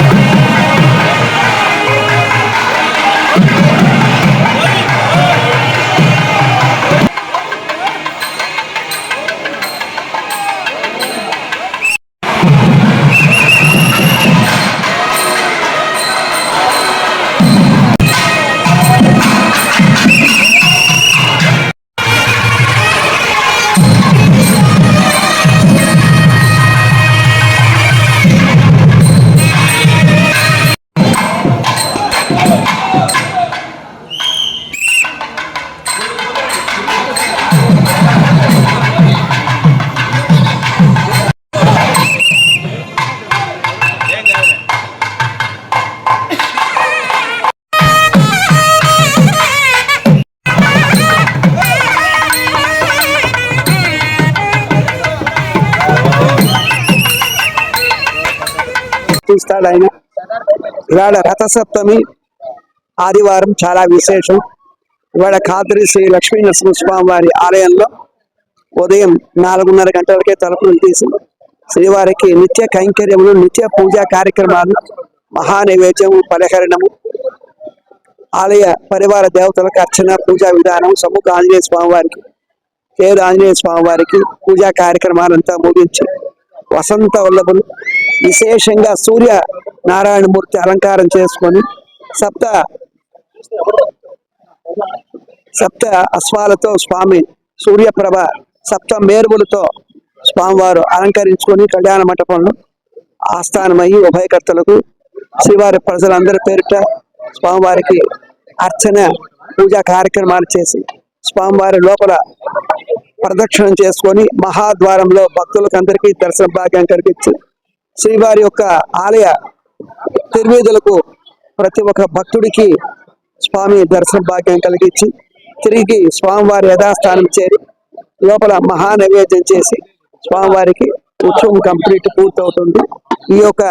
Yeah. ఇస్తాడు ఆయన ఇవాళ రథసప్తమి ఆదివారం చాలా విశేషం. ఇవాళ ఖాద్రి శ్రీ లక్ష్మీ నరసింహస్వామి వారి ఆలయంలో ఉదయం నాలుగున్నర గంటలకే తలుపులు తీసి శ్రీవారికి నిత్య కైంకర్యములు నిత్య పూజా కార్యక్రమాలు మహానైవేద్యము పరిహరణము ఆలయ పరివార దేవతలకు అర్చన పూజా విధానం సముఖ ఆంజనేయ స్వామి వారికి పేరు ఆంజనేయ స్వామి వారికి పూజా కార్యక్రమాలంతా ముగించి వసంత వల్లభులు విశేషంగా సూర్య నారాయణమూర్తి అలంకారం చేసుకొని సప్త సప్త అశ్వాలతో స్వామి సూర్యప్రభ సప్త మేరువులతో స్వామివారు అలంకరించుకొని కళ్యాణ మంటపంలో ఆస్థానమయ్యి ఉభయకర్తలకు శ్రీవారి ప్రజలందరి పేరిట స్వామివారికి అర్చన పూజా కార్యక్రమాలు చేసి స్వామివారి లోపల ప్రదక్షిణం చేసుకొని మహాద్వారంలో భక్తులకు అందరికీ దర్శన భాగ్యం కలిగించి శ్రీవారి యొక్క ఆలయ తిరువేదులకు ప్రతి ఒక్క భక్తుడికి స్వామి దర్శన భాగ్యం కలిగించి తిరిగి స్వామివారి యథాస్థానం చేరి లోపల మహా నైవేద్యం చేసి స్వామివారికి ఉత్సవం కంప్లీట్ పూర్తవుతుంది. ఈ యొక్క